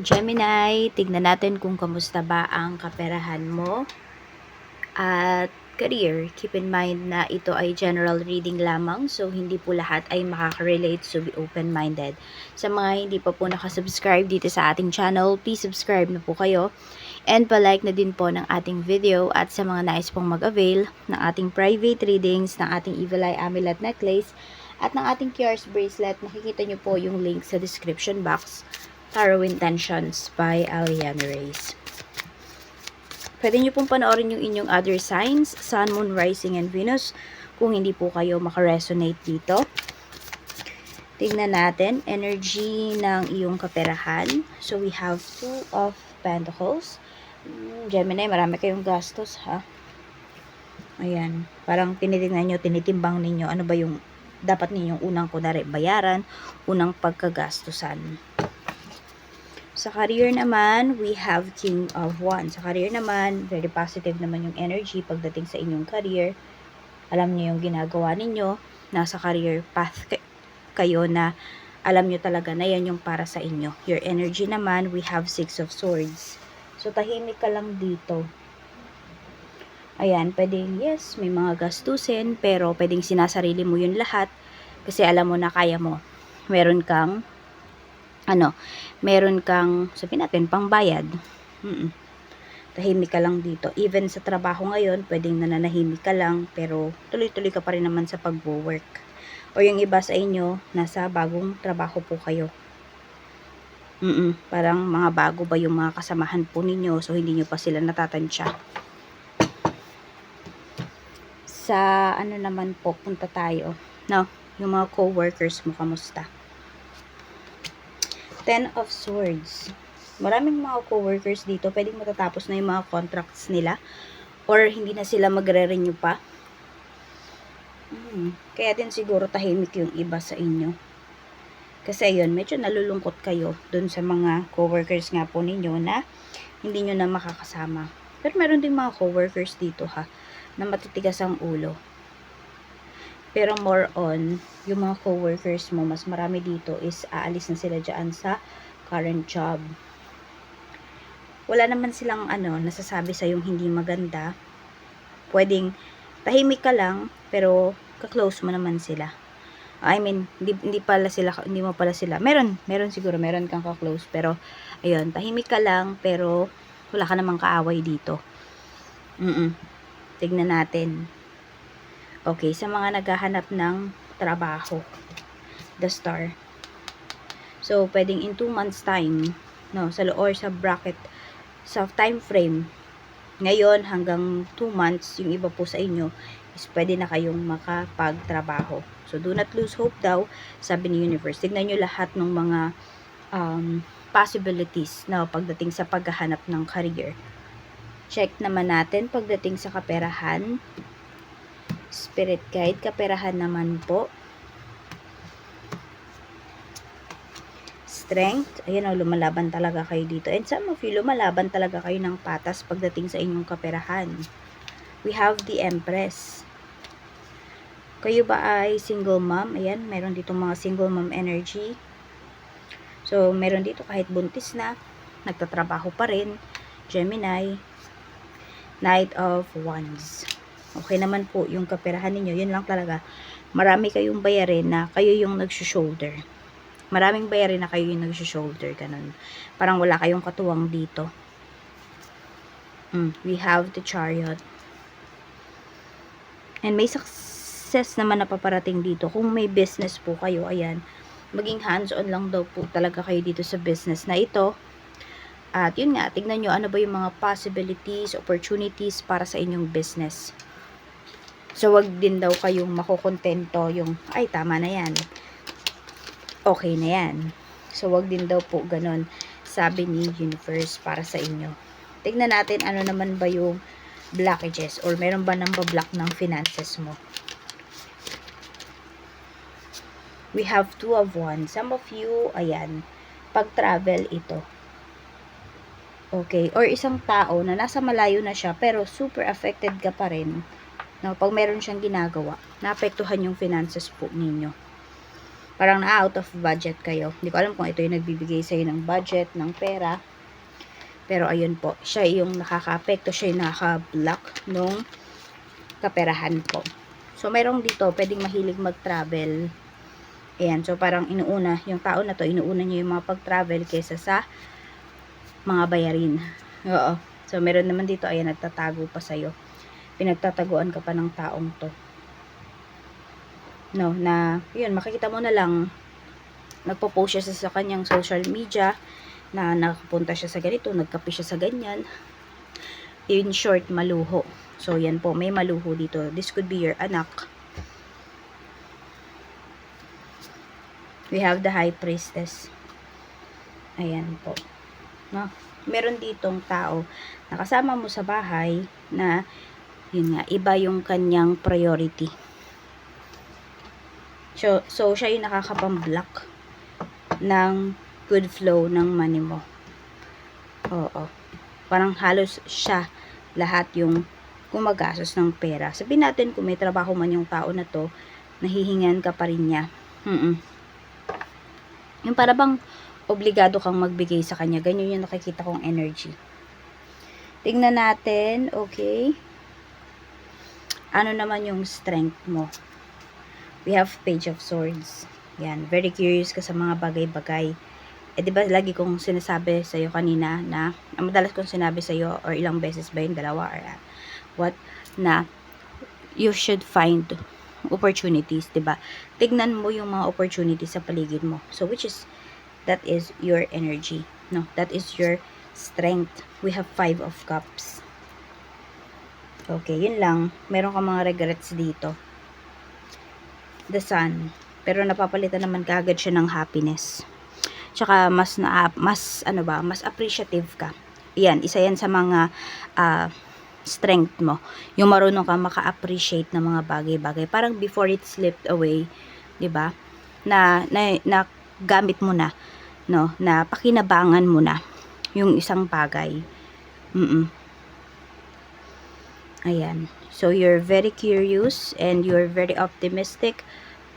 Gemini, tignan natin kung kamusta ba ang kaperahan mo. At career, keep in mind na ito ay general reading lamang so hindi po lahat ay makaka-relate so be open-minded. Sa mga hindi pa po nakasubscribe dito sa ating channel, please subscribe na po kayo and palike na din po ng ating video at sa mga nais pong mag-avail ng ating private readings, ng ating Evil Eye Amulet Necklace at ng ating Cures Bracelet, makikita nyo po yung link sa description box. Tarot Intentions by Aliana Reyes. Pwede nyo pong panoorin yung inyong other signs, Sun, Moon, Rising, and Venus, kung hindi po kayo makaresonate dito. Tignan natin, energy ng iyong kaperahan. So, we have Two of Pentacles. Hmm, Gemini, marami kayong gastos, ha? Ayan. Parang tinitingnan nyo, tinitimbang ninyo, ano ba yung dapat ninyong unang kunwari bayaran, unang pagkagastusan. Sa career naman, we have King of Wands. Sa career naman, very positive naman yung energy pagdating sa inyong career. Alam niyo yung ginagawa ninyo. Nasa career path kayo na alam niyo talaga na yan yung para sa inyo. Your energy naman, we have Six of Swords. So, tahimik ka lang dito. Ayan, pwedeng, yes, may mga gastusin, pero pwedeng sinasarili mo yun lahat kasi alam mo na kaya mo. Meron kang, ano, meron kang, sabihin natin, pangbayad. -mm. Tahimik ka lang dito. Even sa trabaho ngayon, pwedeng nananahimik ka lang, pero tuloy-tuloy ka pa rin naman sa pag-work. O yung iba sa inyo, nasa bagong trabaho po kayo. Mm -mm. Parang mga bago ba yung mga kasamahan po ninyo, so hindi nyo pa sila natatansya sa ano naman po, punta tayo. No, yung mga co-workers mo, kamusta? Ten of Swords. Maraming mga co-workers dito, pwedeng matatapos na yung mga contracts nila or hindi na sila magre-renew pa. Hmm, kaya din siguro tahimik yung iba sa inyo. Kasi yun, medyo nalulungkot kayo dun sa mga co-workers nga po ninyo na hindi nyo na makakasama. Pero meron din mga co-workers dito ha na matitigas ang ulo. Pero more on, yung mga co-workers mo, mas marami dito is aalis na sila dyan sa current job. Wala naman silang ano, nasasabi sa yung hindi maganda. Pwedeng tahimik ka lang, pero ka-close mo naman sila. I mean, hindi, hindi pala sila, hindi mo pala sila. Meron, meron siguro, meron kang ka-close. Pero, ayun, tahimik ka lang, pero wala ka namang kaaway dito. Mm, -mm. Tignan natin. Okay, sa mga naghahanap ng trabaho. The star. So, pwedeng in 2 months time, no, sa or sa bracket, sa time frame, ngayon hanggang 2 months, yung iba po sa inyo, is pwede na kayong makapagtrabaho. So, do not lose hope daw, sabi ni Universe. Tignan nyo lahat ng mga um, possibilities na pagdating sa paghahanap ng career. Check naman natin pagdating sa kaperahan. Spirit guide, kaperahan naman po. Strength, ayan o, lumalaban talaga kayo dito. And some of you, lumalaban talaga kayo ng patas pagdating sa inyong kaperahan. We have the Empress. Kayo ba ay single mom? Ayan, meron dito mga single mom energy. So, meron dito kahit buntis na, nagtatrabaho pa rin. Gemini, Knight of Wands. Okay naman po yung kaperahan ninyo. Yun lang talaga. Marami kayong bayarin na kayo yung nagsushoulder. Maraming bayarin na kayo yung nagsushoulder. Ganun. Parang wala kayong katuwang dito. Mm, we have the chariot. And may success naman na paparating dito. Kung may business po kayo, ayan, maging hands-on lang daw po talaga kayo dito sa business na ito at yun nga, tignan nyo ano ba yung mga possibilities, opportunities para sa inyong business. So, wag din daw kayong makukontento yung, ay, tama na yan. Okay na yan. So, wag din daw po ganun, sabi ni Universe para sa inyo. Tignan natin ano naman ba yung blockages or meron ba nang bablock ng finances mo. We have two of one. Some of you, ayan, pag-travel ito Okay, or isang tao na nasa malayo na siya pero super affected ka pa rin. No, pag meron siyang ginagawa, naapektuhan yung finances po ninyo. parang na out of budget kayo. Hindi ko alam kung ito yung nagbibigay sa'yo ng budget, ng pera. Pero ayun po, siya yung nakaka-apekto, siya yung nakaka-block nung kaperahan po. So, mayroong dito, pwedeng mahilig mag-travel. Ayan, so parang inuuna, yung tao na to, inuuna niya yung mga pag-travel kaysa sa mga bayarin. Oo. So, meron naman dito, ayan, nagtatago pa sa'yo. Pinagtataguan ka pa ng taong to. No, na, yun, makikita mo na lang, nagpo-post siya sa, kanyang social media, na nakapunta siya sa ganito, nagkape siya sa ganyan. In short, maluho. So, yan po, may maluho dito. This could be your anak. We have the high priestess. Ayan po. No? Meron ditong tao na kasama mo sa bahay na yun nga, iba yung kanyang priority. So, so siya yung nakakapang-block ng good flow ng money mo. Oo. Parang halos siya lahat yung gumagastos ng pera. Sabihin natin kung may trabaho man yung tao na to, nahihingan ka pa rin niya. Mm Yung para bang obligado kang magbigay sa kanya. Ganyan yung nakikita kong energy. Tingnan natin, okay? Ano naman yung strength mo? We have Page of Swords. Yan, very curious ka sa mga bagay-bagay. Eh, di ba, lagi kong sinasabi sa iyo kanina na, ang madalas kong sinabi sa iyo, or ilang beses ba yung dalawa, or uh, what, na you should find opportunities, di ba? Tignan mo yung mga opportunities sa paligid mo. So, which is, that is your energy. No, that is your strength. We have five of cups. Okay, yun lang. Meron ka mga regrets dito. The sun. Pero napapalitan naman kagad siya ng happiness. Tsaka mas na mas ano ba, mas appreciative ka. Iyan, isa yan sa mga uh, strength mo. Yung marunong ka maka-appreciate ng mga bagay-bagay. Parang before it slipped away, 'di ba? Na, na na gamit mo na, no, na pakinabangan mo na yung isang bagay. Mm. Ayan. So you're very curious and you're very optimistic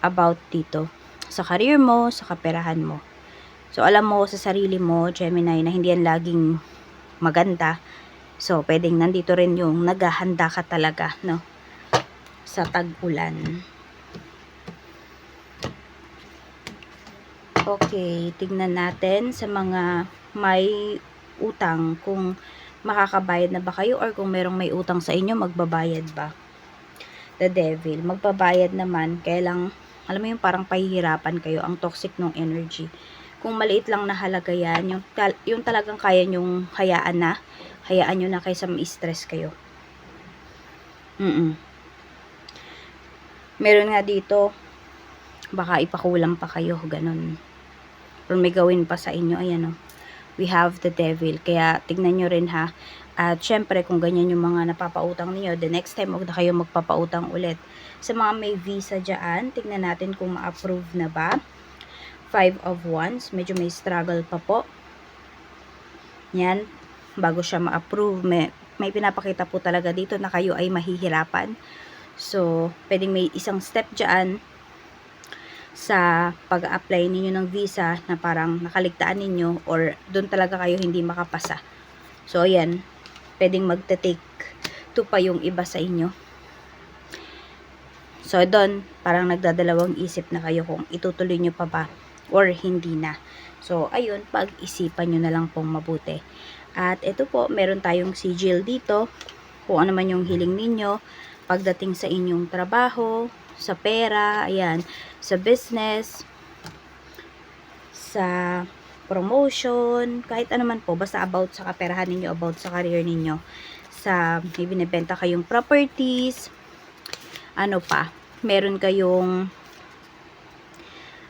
about dito sa career mo, sa kaperahan mo. So, alam mo sa sarili mo, Gemini, na hindi yan laging maganda. So, pwedeng nandito rin yung naghahanda ka talaga, no? Sa tag-ulan. Okay, tignan natin sa mga may utang kung makakabayad na ba kayo or kung merong may utang sa inyo, magbabayad ba? The devil, magbabayad naman, kaya lang alam mo yung parang pahihirapan kayo, ang toxic ng energy. Kung maliit lang na halaga yan, yung, yung talagang kaya nyong hayaan na, hayaan nyo na kaysa ma-stress kayo. Mm, -mm. Meron nga dito, baka ipakulang pa kayo, ganun. Or may gawin pa sa inyo, ayan o. Oh. We have the devil. Kaya, tignan nyo rin ha. At syempre, kung ganyan yung mga napapautang niyo, the next time, huwag na kayo magpapautang ulit sa mga may visa dyan, tingnan natin kung ma-approve na ba. Five of Wands, medyo may struggle pa po. Yan, bago siya ma-approve, may, may pinapakita po talaga dito na kayo ay mahihirapan. So, pwedeng may isang step dyan sa pag-apply ninyo ng visa na parang nakaligtaan ninyo or doon talaga kayo hindi makapasa. So, ayan, pwedeng magte-take to pa yung iba sa inyo. So, doon, parang nagdadalawang isip na kayo kung itutuloy nyo pa ba or hindi na. So, ayun, pag-isipan nyo na lang pong mabuti. At ito po, meron tayong sigil dito. Kung ano man yung hiling ninyo, pagdating sa inyong trabaho, sa pera, ayan, sa business, sa promotion, kahit ano man po, basta about sa kaperahan ninyo, about sa career ninyo, sa may binibenta kayong properties, ano pa, meron kayong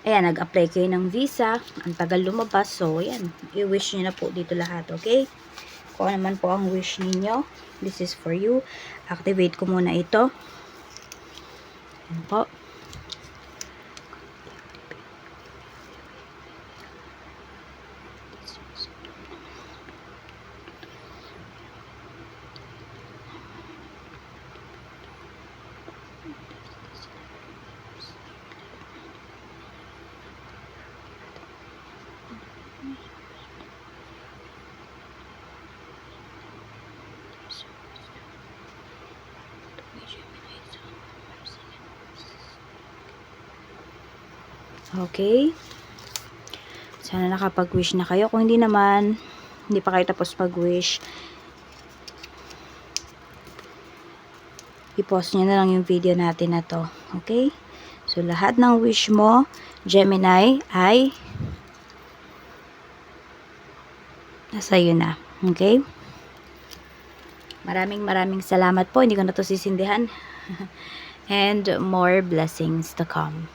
ayan, nag-apply kayo ng visa, ang tagal lumabas, so ayan, i-wish nyo na po dito lahat, okay? Kung ano naman po ang wish ninyo, this is for you. Activate ko muna ito. Po. Okay? Sana nakapag-wish na kayo. Kung hindi naman, hindi pa kayo tapos mag-wish, i-pause nyo na lang yung video natin na to. Okay? So, lahat ng wish mo, Gemini, ay nasa iyo na. Okay? Maraming maraming salamat po. Hindi ko na to sisindihan. And more blessings to come.